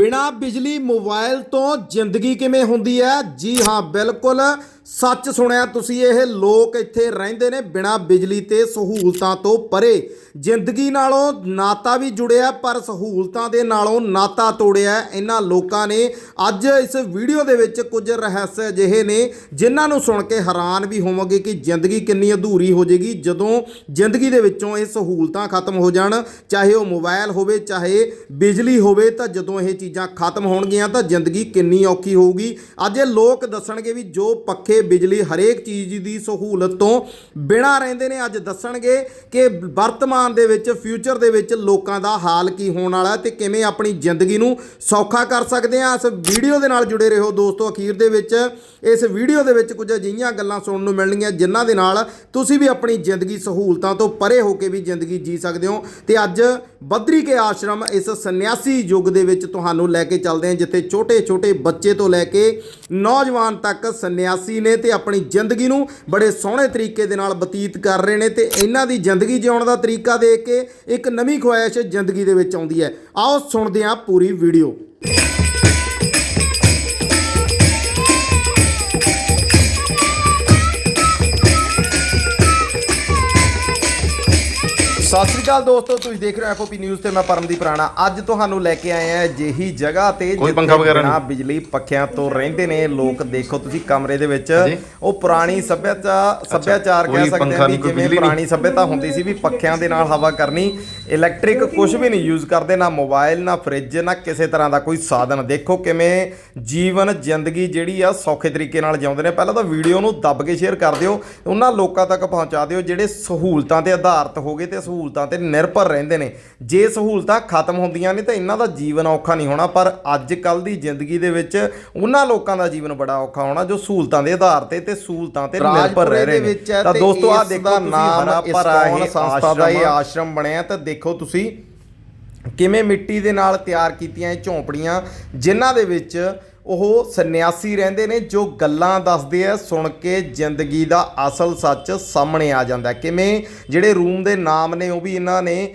ਬਿਨਾ ਬਿਜਲੀ ਮੋਬਾਈਲ ਤੋਂ ਜ਼ਿੰਦਗੀ ਕਿਵੇਂ ਹੁੰਦੀ ਹੈ? ਜੀ ਹਾਂ ਬਿਲਕੁਲ। ਸੱਚ ਸੁਣਿਆ, ਤੁਸੀਂ ਇਹ ਲੋਕ ਇੱਥੇ ਰਹਿੰਦੇ ਨੇ ਬਿਨਾ ਬਿਜਲੀ ਤੇ ਸਹੂਲਤਾਂ ਤੋਂ ਪਰੇ। ਜ਼ਿੰਦਗੀ ਨਾਲੋਂ ਨਾਤਾ ਵੀ ਜੁੜਿਆ, ਪਰ ਸਹੂਲਤਾਂ ਦੇ ਨਾਲੋਂ ਨਾਤਾ ਤੋੜਿਆ। ਇਹਨਾਂ ਲੋਕਾਂ ਨੇ ਅੱਜ ਇਸ ਵੀਡੀਓ ਦੇ ਵਿੱਚ ਕੁਝ ਰਹੱਸ ਅਜਿਹੇ ਨੇ, ਜਿਨ੍ਹਾਂ ਨੂੰ ਸੁਣ ਕੇ ਹੈਰਾਨ ਵੀ ਹੋਵੋਗੇ ਕਿ ਜ਼ਿੰਦਗੀ ਕਿੰਨੀ ਅਧੂਰੀ ਹੋ ਜਾਏਗੀ ਜਦੋਂ ਜ਼ਿੰਦਗੀ ਦੇ ਵਿੱਚੋਂ ਇਹ ਸਹੂਲਤਾਂ ਖਤਮ ਹੋ ਜਾਣ। ਚਾਹੇ ਉਹ ਮੋਬਾਈਲ ਹੋਵੇ, ਚਾਹੇ ਬਿਜਲੀ ਹੋਵੇ, ਤਾਂ ਜਦੋਂ ਇਹ ਚੀਜ਼ਾਂ ਖਤਮ ਹੋਣਗੀਆਂ, ਤਾਂ ਜ਼ਿੰਦਗੀ ਕਿੰਨੀ ਔਖੀ ਹੋਊਗੀ। ਅੱਜ ਇਹ ਲੋਕ ਦੱਸਣਗੇ ਵੀ ਜੋ ਪੱਖੇ ਬਿਜਲੀ ਹਰੇਕ ਚੀਜ਼ ਦੀ ਸਹੂਲਤ ਤੋਂ ਬਿਨਾਂ ਰਹਿੰਦੇ ਨੇ। ਅੱਜ ਦੱਸਣਗੇ ਕਿ ਵਰਤਮਾਨ ਦੇ ਵਿੱਚ ਫਿਊਚਰ ਦੇ ਵਿੱਚ ਲੋਕਾਂ ਦਾ ਹਾਲ ਕੀ ਹੋਣ ਵਾਲਾ ਹੈ ਤੇ ਕਿਵੇਂ ਆਪਣੀ ਜ਼ਿੰਦਗੀ ਨੂੰ ਸੌਖਾ ਕਰ ਸਕਦੇ ਆ ਇਸ ਵੀਡੀਓ ਦੇ ਨਾਲ ਜੁੜੇ ਰਹੋ ਦੋਸਤੋ। ਅਖੀਰ ਦੇ ਵਿੱਚ ਇਸ ਵੀਡੀਓ ਦੇ ਵਿੱਚ ਕੁਝ ਅਜਿਹੀਆਂ ਗੱਲਾਂ ਸੁਣਨ ਨੂੰ ਮਿਲਣਗੀਆਂ, ਜਿਨ੍ਹਾਂ ਦੇ ਨਾਲ ਤੁਸੀਂ ਵੀ ਆਪਣੀ ਜ਼ਿੰਦਗੀ ਸਹੂਲਤਾਂ ਤੋਂ ਪਰੇ ਹੋ ਕੇ ਵੀ ਜ਼ਿੰਦਗੀ ਜੀ ਸਕਦੇ ਹੋ। ਤੇ ਅੱਜ ਬਦਰੀ ਕੇ ਆਸ਼ਰਮ ਇਸ ਸੰਨਿਆਸੀ ਯੁੱਗ ਦੇ ਵਿੱਚ ਤੁਹਾਨੂੰ ਲੈ ਕੇ ਚੱਲਦੇ ਹਾਂ, ਜਿੱਥੇ ਛੋਟੇ-ਛੋਟੇ ਬੱਚੇ ਤੋਂ ਲੈ ਕੇ ਨੌਜਵਾਨ ਤੱਕ ਸੰਨਿਆਸੀ ਨੇ ਤੇ ਆਪਣੀ ਜ਼ਿੰਦਗੀ ਨੂੰ ਬੜੇ ਸੋਹਣੇ ਤਰੀਕੇ ਦੇ ਨਾਲ ਬਤੀਤ ਕਰ ਰਹੇ ਨੇ ਤੇ ਇਹਨਾਂ ਦੀ ਜ਼ਿੰਦਗੀ ਜਿਉਣ ਦਾ ਤਰੀਕਾ ਦੇਖ ਕੇ ਇੱਕ ਨਵੀਂ ਖੁਆਇਸ਼ ਜ਼ਿੰਦਗੀ ਦੇ ਵਿੱਚ ਆਉਂਦੀ ਹੈ। ਆਓ ਸੁਣਦੇ ਹਾਂ ਪੂਰੀ ਵੀਡੀਓ। ਸਤਿ ਸ੍ਰੀ ਅਕਾਲ ਦੋਸਤੋ ਤੁਸੀਂ ਦੇਖ ਰਹੇ ਹੋ ਐਫਓਪੀ ਨਿਊਜ਼ ਤੇ ਮੈਂ ਪਰਮਦੀਪ ਰਾਣਾ। ਅੱਜ ਤੁਹਾਨੂੰ ਲੈ ਕੇ ਆਏ ਆ ਅਜਿਹੀ ਜਗ੍ਹਾ ਤੇ ਕੋਈ ਪੰਖਾ ਵਗੈਰਾ ਬਿਜਲੀ ਪੱਖਿਆਂ ਤੋਂ ਰਹਿੰਦੇ ਨੇ ਲੋਕ। ਦੇਖੋ ਤੁਸੀਂ ਕਮਰੇ ਦੇ ਵਿੱਚ। ਉਹ ਪੁਰਾਣੀ ਸੱਭਿਆਚਾਰ ਸੱਭਿਆਚਾਰ ਕਹਿ ਸਕਦੇ ਆ ਜਿਵੇਂ। ਪੁਰਾਣੀ ਸੱਭਿਅਤਾ ਹੁੰਦੀ ਸੀ ਵੀ ਪੱਖਿਆਂ ਦੇ ਨਾਲ ਹਵਾ ਕਰਨੀ ਇਲੈਕਟ੍ਰਿਕ ਕੁਝ ਵੀ ਨਹੀਂ ਯੂਜ਼ ਕਰਦੇ ਨਾ ਮੋਬਾਈਲ ਨਾ ਫ੍ਰਿਜ ਨਾ ਕਿਸੇ ਤਰ੍ਹਾਂ ਦਾ ਕੋਈ ਸਾਧਨ। ਦੇਖੋ ਕਿਵੇਂ ਜੀਵਨ ਜ਼ਿੰਦਗੀ ਜਿਹੜੀ ਆ ਸੌਖੇ ਤਰੀਕੇ ਨਾਲ ਜਿਉਂਦੇ ਨੇ। ਪਹਿਲਾਂ ਤਾਂ ਵੀਡੀਓ ਨੂੰ ਦੱਬ ਕੇ ਸ਼ੇਅਰ ਕਰ ਦਿਓ ਉਹਨਾਂ ਲੋਕਾਂ ਤੱਕ ਪਹੁੰਚਾ ਦਿਓ ਜਿਹੜੇ ਸਹੂਲਤਾਂ ਤੇ ਆਧਾਰਿਤ ਹੋਗੇ ਤੇ ਸਹੂਲਤਾਂ ਤੇ ਨਿਰਭਰ ਰਹਿੰਦੇ ਨੇ। ਜੇ ਸਹੂਲਤਾਂ ਖਤਮ ਹੁੰਦੀਆਂ ਨੇ ਤਾਂ ਇਹਨਾਂ ਦਾ ਜੀਵਨ ਔਖਾ ਨਹੀਂ ਹੋਣਾ ਪਰ ਅੱਜ ਕੱਲ ਦੀ ਜ਼ਿੰਦਗੀ ਦੇ ਵਿੱਚ ਉਹਨਾਂ ਲੋਕਾਂ ਦਾ ਜੀਵਨ ਬੜਾ ਔਖਾ ਹੋਣਾ ਜੋ ਸਹੂਲਤਾਂ ਦੇ ਆਧਾਰ ਤੇ ਤੇ ਸਹੂਲਤਾਂ ਤੇ ਨਿਰਭਰ ਰਹਿ ਰਹੇ ਨੇ। ਤਾਂ ਦੋਸਤੋ ਆ ਦੇਖੋ ਨਾਮ ਭਰਾ ਇਹ ਸੰਸਥਾ ਦਾ ਇਹ ਆਸ਼ਰਮ ਬਣਿਆ ਤਾਂ ਦੇਖੋ ਤੁਸੀਂ ਕਿਵੇਂ ਮਿੱਟੀ ਦੇ ਨਾਲ ਤਿਆਰ ਕੀਤੀਆਂ ਇਹ ਝੌਂਪੜੀਆਂ ਜਿਨ੍ਹਾਂ ਦੇ ਵਿੱਚ ਉਹ ਸੰਨਿਆਸੀ ਰਹਿੰਦੇ ਨੇ ਜੋ ਗੱਲਾਂ ਦੱਸਦੇ ਆ, ਸੁਣ ਕੇ ਜ਼ਿੰਦਗੀ ਦਾ ਅਸਲ ਸੱਚ ਸਾਹਮਣੇ ਆ ਜਾਂਦਾ ਕਿਵੇਂ? ਜਿਹੜੇ ਰੂਮ ਦੇ ਨਾਮ ਨੇ, ਉਹ ਵੀ ਇਹਨਾਂ ਨੇ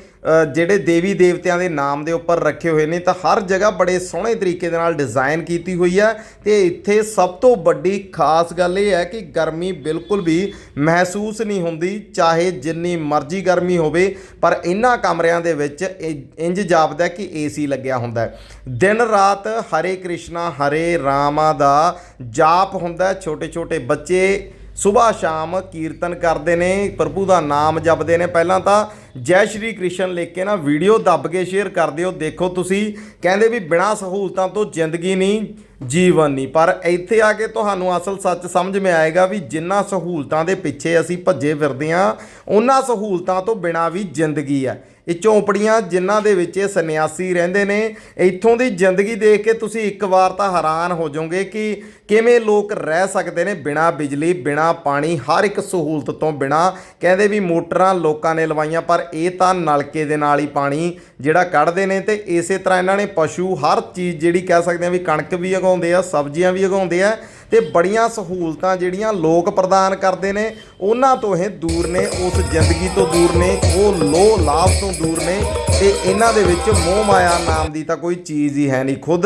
ਜਿਹੜੇ ਦੇਵੀ ਦੇਵਤਿਆਂ ਦੇ ਨਾਮ ਦੇ ਉੱਪਰ ਰੱਖੇ ਹੋਏ ਨੇ, ਤਾਂ ਹਰ ਜਗ੍ਹਾ ਬੜੇ ਸੋਹਣੇ ਤਰੀਕੇ ਦੇ ਨਾਲ ਡਿਜ਼ਾਈਨ ਕੀਤੀ ਹੋਈ ਹੈ। ਤੇ ਇੱਥੇ ਸਭ ਤੋਂ ਵੱਡੀ ਖਾਸ ਗੱਲ ਇਹ ਹੈ ਕਿ ਗਰਮੀ ਬਿਲਕੁਲ ਵੀ ਮਹਿਸੂਸ ਨਹੀਂ ਹੁੰਦੀ, ਚਾਹੇ ਜਿੰਨੀ ਮਰਜ਼ੀ ਗਰਮੀ ਹੋਵੇ, ਪਰ ਇਹਨਾਂ ਕਮਰਿਆਂ ਦੇ ਵਿੱਚ ਇ- ਇੰਜ ਜਾਪਦਾ ਕਿ ਏਸੀ ਲੱਗਿਆ ਹੁੰਦਾ ਦਿਨ ਰਾਤ ਹਰੇ ਕ੍ਰਿਸ਼ਨਾ, ਹਰੇ ਰਾਮਾ ਦਾ ਜਾਪ ਹੁੰਦਾ ਛੋਟੇ ਛੋਟੇ ਬੱਚੇ ਸਵੇਰ ਸ਼ਾਮ ਕੀਰਤਨ ਕਰਦੇ ਨੇ, ਪ੍ਰਭੂ ਦਾ ਨਾਮ ਜਪਦੇ ਨੇ। ਪਹਿਲਾਂ ਤਾਂ ਜੈ ਸ਼੍ਰੀ ਕ੍ਰਿਸ਼ਨ ਲਿਖ ਕੇ ਨਾ ਵੀਡੀਓ ਦੱਬ ਕੇ ਸ਼ੇਅਰ ਕਰ ਦਿਓ। ਦੇਖੋ ਤੁਸੀਂ, ਕਹਿੰਦੇ ਵੀ ਬਿਨਾਂ ਸਹੂਲਤਾਂ ਤੋਂ ਜ਼ਿੰਦਗੀ ਨਹੀਂ, ਜੀਵਨ ਨਹੀਂ। ਪਰ ਇੱਥੇ ਆ ਕੇ ਤੁਹਾਨੂੰ ਅਸਲ ਸੱਚ ਸਮਝ ਮੇ ਆਏਗਾ ਵੀ ਜਿੰਨਾ ਸਹੂਲਤਾਂ ਦੇ ਪਿੱਛੇ ਅਸੀਂ ਭੱਜੇ ਫਿਰਦੇ ਹਾਂ, ਉਹਨਾਂ ਸਹੂਲਤਾਂ ਤੋਂ ਬਿਨਾਂ ਵੀ ਜ਼ਿੰਦਗੀ ਹੈ। ਇਹ ਝੌਂਪੜੀਆਂ ਜਿਨ੍ਹਾਂ ਦੇ ਵਿੱਚ ਇਹ ਸੰਨਿਆਸੀ ਰਹਿੰਦੇ ਨੇ, ਇੱਥੋਂ ਦੀ ਜ਼ਿੰਦਗੀ ਦੇਖ ਕੇ ਤੁਸੀਂ ਇੱਕ ਵਾਰ ਤਾਂ ਹੈਰਾਨ ਹੋ ਜਾਓਗੇ ਕਿ ਕਿਵੇਂ ਲੋਕ ਰਹਿ ਸਕਦੇ ਨੇ ਬਿਨਾਂ ਬਿਜਲੀ, ਬਿਨਾਂ ਪਾਣੀ, ਹਰ ਇੱਕ ਸਹੂਲਤ ਤੋਂ ਬਿਨਾਂ। ਕਹਿੰਦੇ ਵੀ ਮੋਟਰਾਂ ਲੋਕਾਂ ਨੇ ਲਵਾਈਆਂ, ਪਰ ਇਹ ਤਾਂ ਨਲਕੇ ਦੇ ਨਾਲ ਹੀ ਪਾਣੀ ਜਿਹੜਾ ਕੱਢਦੇ ਨੇ ਤੇ ਇਸੇ ਤਰ੍ਹਾਂ ਇਹਨਾਂ ਨੇ ਪਸ਼ੂ ਹਰ ਚੀਜ਼ ਜਿਹੜੀ ਕਹਿ ਸਕਦੇ ਆ ਵੀ ਕਣਕ ਵੀ ਉਗਾਉਂਦੇ ਆ, ਸਬਜ਼ੀਆਂ ਵੀ ਉਗਾਉਂਦੇ ਆ ਤੇ ਬੜੀਆਂ ਸਹੂਲਤਾਂ ਜਿਹੜੀਆਂ ਲੋਕ ਪ੍ਰਦਾਨ ਕਰਦੇ ਨੇ, ਉਹਨਾਂ ਤੋਂ ਇਹ ਦੂਰ ਨੇ, ਉਸ ਜ਼ਿੰਦਗੀ ਤੋਂ ਦੂਰ ਨੇ, ਉਹ ਲੋਹ ਲਾਭ ਤੋਂ ਦੂਰ ਨੇ ਤੇ ਇਹਨਾਂ ਦੇ ਵਿੱਚ ਮੋਹ ਮਾਇਆ ਨਾਮ ਦੀ ਤਾਂ ਕੋਈ ਚੀਜ਼ ਹੀ ਹੈ ਨਹੀਂ। ਖੁਦ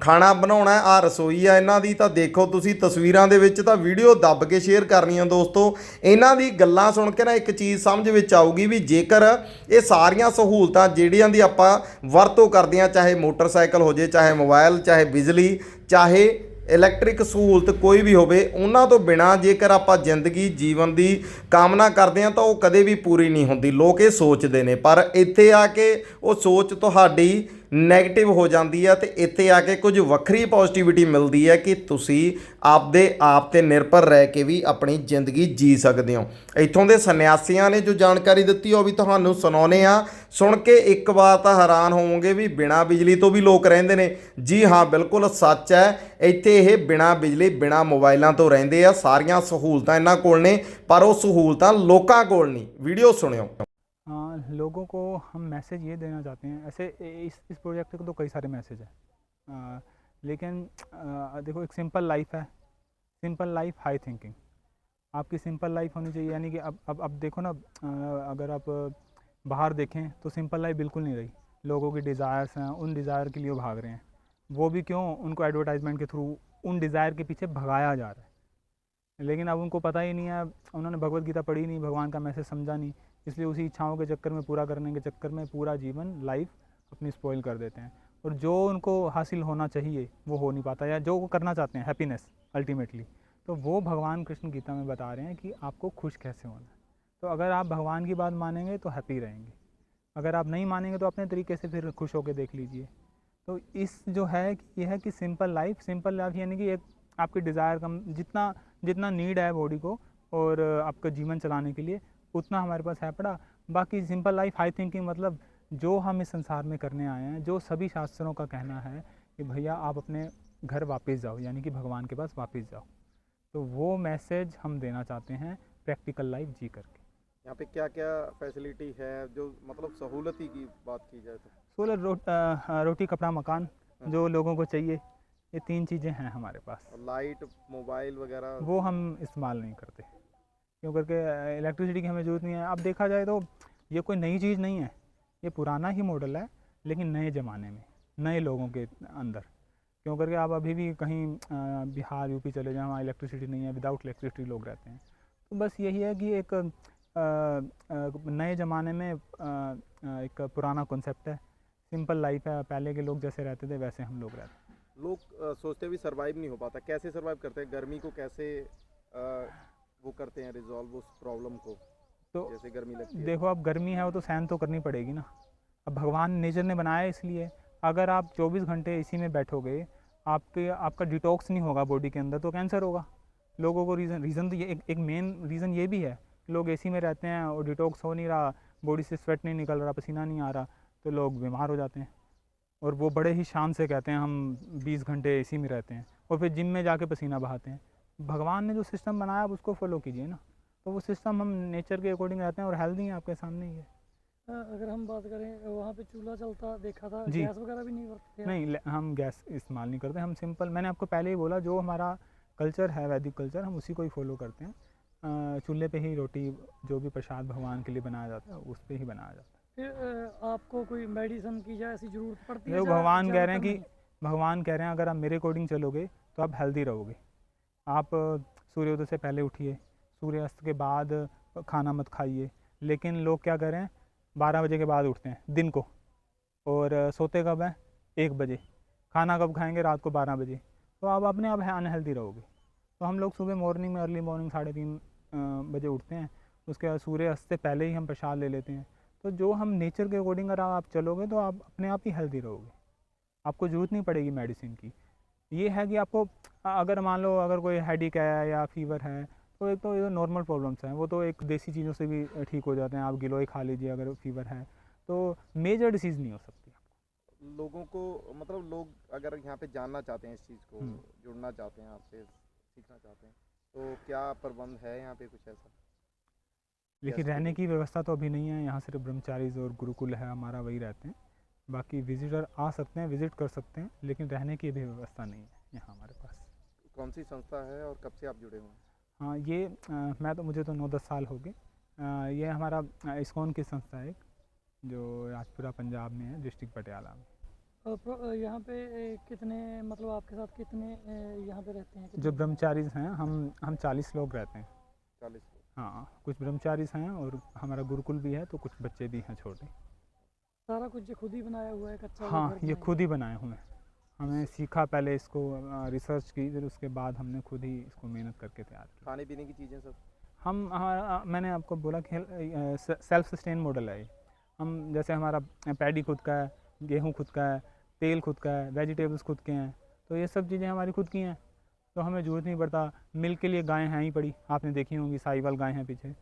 ਖਾਣਾ ਬਣਾਉਣਾ ਆ ਰਸੋਈ ਆ ਇਹਨਾਂ ਦੀ, ਤਾਂ ਦੇਖੋ ਤੁਸੀਂ ਤਸਵੀਰਾਂ ਦੇ ਵਿੱਚ ਤਾਂ ਵੀਡੀਓ ਦੱਬ ਕੇ ਸ਼ੇਅਰ ਕਰਨੀ ਆ ਦੋਸਤੋ। ਇਹਨਾਂ ਦੀ ਗੱਲਾਂ ਸੁਣ ਕੇ ਨਾ ਇੱਕ ਚੀਜ਼ ਸਮਝ ਵਿੱਚ ਆਊਗੀ ਵੀ ਜੇਕਰ ਇਹ ਸਾਰੀਆਂ ਸਹੂਲਤਾਂ ਜਿਹੜੀਆਂ ਦੀ ਆਪਾਂ ਵਰਤੋਂ ਕਰਦੇ ਆ ਚਾਹੇ ਮੋਟਰਸਾਈਕਲ ਹੋ ਜੇ, ਚਾਹੇ ਮੋਬਾਈਲ ਚਾਹੇ ਬਿਜਲੀ, ਚਾਹੇ ਇਲੈਕਟ੍ਰਿਕ ਸਹੂਲਤ ਕੋਈ ਵੀ ਹੋਵੇ, ਉਹਨਾਂ ਤੋਂ ਬਿਨਾ ਜੇਕਰ ਆਪਾਂ ਜ਼ਿੰਦਗੀ ਜੀਵਨ ਦੀ ਕਾਮਨਾ ਕਰਦੇ ਹਾਂ ਤਾਂ ਉਹ ਕਦੇ ਵੀ ਪੂਰੀ ਨਹੀਂ ਹੁੰਦੀ। ਲੋਕ ਇਹ ਸੋਚਦੇ ਨੇ, ਪਰ ਇੱਥੇ ਆ ਕੇ ਉਹ ਸੋਚ ਤੁਹਾਡੀ ਨੈਗੇਟਿਵ ਹੋ ਜਾਂਦੀ ਆ ਤੇ ਇੱਥੇ ਆ ਕੇ ਕੁਝ ਵੱਖਰੀ ਪੋਜ਼ਿਟਿਵਿਟੀ ਮਿਲਦੀ ਹੈ ਕਿ ਤੁਸੀਂ ਆਪਦੇ ਆਪ ਤੇ ਨਿਰਭਰ ਰਹਿ ਕੇ ਵੀ ਆਪਣੀ ਜ਼ਿੰਦਗੀ ਜੀ ਸਕਦੇ ਹੋ। ਇੱਥੋਂ ਦੇ ਸੰਨਿਆਸੀਆਂ ਨੇ ਜੋ ਜਾਣਕਾਰੀ ਦਿੱਤੀ ਉਹ ਵੀ ਤੁਹਾਨੂੰ ਸੁਣਾਉਨੇ ਆ। ਸੁਣ ਕੇ ਇੱਕ ਵਾਰ ਤਾਂ ਹੈਰਾਨ ਹੋਵੋਗੇ ਵੀ ਬਿਨਾਂ ਬਿਜਲੀ ਤੋਂ ਵੀ ਲੋਕ ਰਹਿੰਦੇ ਨੇ। ਜੀ ਹਾਂ, ਬਿਲਕੁਲ ਸੱਚ ਹੈ। ਇੱਥੇ ਇਹ ਬਿਨਾਂ ਬਿਜਲੀ, ਬਿਨਾਂ ਮੋਬਾਈਲਾਂ ਤੋਂ ਰਹਿੰਦੇ ਆ। ਸਾਰੀਆਂ ਸਹੂਲਤਾਂ ਇਹਨਾਂ ਕੋਲ ਨੇ, ਪਰ ਉਹ ਸਹੂਲਤਾਂ ਲੋਕਾਂ ਕੋਲ ਨਹੀਂ। ਵੀਡੀਓ ਸੁਣਿਓ। हाँ लोगों को हम मैसेज ये देना चाहते हैं ऐसे इस इस प्रोजेक्ट के तो कई सारे मैसेज हैं। आ, लेकिन आ, देखो एक सिंपल लाइफ है सिंपल लाइफ हाई थिंकिंग। आपकी सिंपल लाइफ होनी चाहिए यानी कि अब अब अब देखो ना अगर आप बाहर देखें तो सिंपल लाइफ बिल्कुल नहीं रही। लोगों की डिज़ायर्स हैं उन डिज़ायर के लिए भाग रहे हैं। वो भी क्यों? उनको एडवर्टाइजमेंट के थ्रू उन डिज़ायर के पीछे भगाया जा रहा है। लेकिन अब उनको पता ही नहीं है उन्होंने भगवत गीता पढ़ी नहीं भगवान का मैसेज समझा नहीं। इसलिए उसी इच्छाओं के चक्कर में, पूरा करने के चक्कर में पूरा जीवन लाइफ अपनी स्पॉइल कर देते हैं। और जो उनको हासिल होना चाहिए, वो हो नहीं पाता या जो वो करना चाहते हैं हैप्पीनेस अल्टीमेटली तो वो भगवान कृष्ण गीता में बता रहे हैं कि आपको खुश कैसे होना है। तो अगर आप भगवान की बात मानेंगे तो हैप्पी रहेंगे। अगर आप नहीं मानेंगे तो अपने तरीके से फिर खुश होकर देख लीजिए। तो इस जो है कि, ये है कि सिंपल लाइफ सिंपल लाइफ यानी कि एक आपकी डिज़ायर कम जितना जितना नीड है बॉडी को और आपका जीवन चलाने के लिए उतना हमारे पास है पड़ा बाकी सिंपल लाइफ हाई थिंकिंग मतलब जो हम इस संसार में करने आए हैं जो सभी शास्त्रों का कहना है कि भैया आप अपने घर वापस जाओ यानी कि भगवान के पास वापस जाओ। तो वो मैसेज हम देना चाहते हैं प्रैक्टिकल लाइफ जी करके। यहाँ पे क्या क्या फैसिलिटी है जो मतलब सहूलती की बात की जाए तो? सोलर रो, रोटी कपड़ा मकान जो लोगों को चाहिए ये तीन चीज़ें हैं हमारे पास। लाइट मोबाइल वगैरह? वो हम इस्तेमाल नहीं करते। क्यों करके इलेक्ट्रिसिटी की हमें ज़रूरत नहीं है। अब देखा जाए तो ये कोई नई चीज़ नहीं है। ये पुराना ही मॉडल है, लेकिन नए ज़माने में, नए लोगों के अंदर। क्यों करके आप अभी भी कहीं बिहार, यूपी चले जाएँ, वहाँ इलेक्ट्रिसिटी नहीं है विदाउट इलेक्ट्रिसिटी लोग रहते हैं। तो बस यही है कि एक नए ज़माने में एक पुराना कॉन्सेप्ट है। सिंपल लाइफ है, पहले के लोग जैसे रहते थे, वैसे हम लोग रहते लोग सोचते भी सरवाइव नहीं हो पाता। कैसे सरवाइव करते हैं? गर्मी को कैसे वो करते हैं रिजॉल्व उस प्रॉब्लम को तो जैसे गर्मी लगती है। देखो अब गर्मी है वो तो सहन तो करनी पड़ेगी ना। अब भगवान नेचर ने बनाया इसलिए अगर आप 24 घंटे इसी में बैठोगे आपके आपका डिटॉक्स नहीं होगा बॉडी के अंदर तो कैंसर होगा। लोगों को रीज़न रीज़न तो ये एक, एक मेन रीज़न ये भी है लोग एसी में रहते हैं और डिटॉक्स हो नहीं रहा बॉडी से स्वेट नहीं निकल रहा पसीना नहीं आ रहा तो लोग बीमार हो जाते हैं। और वो बड़े ही शान से कहते हैं हम 20 घंटे एसी में रहते हैं और फिर जिम में जाके पसीना बहाते हैं। भगवान ने जो सिस्टम बनाया आप उसको फॉलो कीजिए ना। तो वो सिस्टम हम नेचर के अकॉर्डिंग रहते हैं और हेल्दी हैं आपके सामने ही है। अगर हम बात करें वहाँ पे चूल्हा चलता देखा था जी। गैस वगैरह भी नहीं बरतते नहीं हम गैस इस्तेमाल नहीं करते हम सिंपल मैंने आपको पहले ही बोला जो हमारा कल्चर है वैदिक कल्चर हम उसी को ही फॉलो करते हैं। चूल्हे पे ही रोटी जो भी प्रसाद भगवान के लिए बनाया जाता है उस पर ही बनाया जाता है। फिर आपको कोई मेडिसिन की या ऐसी ज़रूरत पड़ती है भगवान कह रहे हैं कि भगवान कह रहे हैं अगर आप मेरे अकॉर्डिंग चलोगे तो आप हेल्दी रहोगे। आप सूर्योदय से पहले उठिए, सूर्यास्त के बाद खाना मत खाइए। लेकिन लोग क्या करें, बारह बजे के बाद उठते हैं, दिन को। और सोते कब हैं? एक बजे। खाना कब खाएँगे? रात को बारह बजे। तो आप अपने आप अनहेल्दी रहोगे। तो हम लोग सुबह मॉर्निंग में अर्ली मॉर्निंग साढ़े तीन बजे उठते हैं। उसके बाद सूर्य अस्त से पहले ही हम प्रसाद ले लेते हैं। तो जो हम नेचर के अकॉर्डिंग अगर आप चलोगे तो आप अपने आप ही हेल्दी रहोगे। आपको ज़रूरत नहीं पड़ेगी मेडिसिन की। ये है कि आपको अगर मान लो अगर कोई हेडिक है या फीवर है तो एक तो ये नॉर्मल प्रॉब्लम्स हैं वो तो एक देसी चीज़ों से भी ठीक हो जाते हैं। आप गिलोय खा लीजिए अगर फीवर है तो मेजर डिसीज़ नहीं हो सकती लोगों को मतलब लोग अगर यहाँ पे जानना चाहते हैं इस चीज़ को हम्म। जुड़ना चाहते हैं आपसे सीखना चाहते हैं तो क्या प्रबंध है यहाँ पे कुछ ऐसा? लेकिन रहने की व्यवस्था तो अभी नहीं है यहाँ सिर्फ़ ब्रह्मचारीज और गुरुकुल है हमारा वही रहते हैं। बाकी विजिटर आ सकते हैं विज़िट कर सकते हैं लेकिन रहने की अभी व्यवस्था नहीं है यहाँ हमारे पास। कौन सी संस्था है और कब से आप जुड़े हुए हैं? हाँ ये अ, मैं तो मुझे तो नौ दस साल हो गए। ये हमारा इस्कॉन की संस्था है एक, जो राजपुरा पंजाब में है डिस्ट्रिक्ट पटियाला में। यहाँ पे कितने मतलब आपके साथ कितने यहाँ पे रहते हैं? जो ब्रह्मचारीज हैं हम हम चालीस लोग रहते हैं। चालीस हाँ कुछ ब्रह्मचारीज हैं और हमारा गुरुकुल भी है तो कुछ बच्चे भी हैं छोटे। सारा कुछ ये खुद ही बनाया हुआ है कच्चा हाँ ये खुद ही बनाए हुए हैं। हमने सीखा पहले इसको रिसर्च की फिर उसके बाद हमने खुद ही इसको मेहनत करके तैयार किया। खाने पीने की चीज़ें सब? हम हमारा मैंने आपको बोला कि सेल्फ सस्टेन मॉडल है ये। हम जैसे हमारा पैडी खुद का है गेहूँ खुद का है तेल खुद का है वेजिटेबल्स खुद के हैं तो ये सब चीज़ें हमारी खुद की हैं। तो हमें ज़रूरत नहीं पड़ता मिल्क के लिए गायें हैं ही पड़ी आपने देखी होंगी साहिवाल गायें हैं पीछे।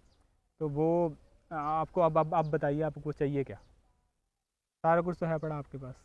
तो वो आपको अब अब आप बताइए आपको चाहिए क्या? सारा कुछ तो है पड़ा आपके पास।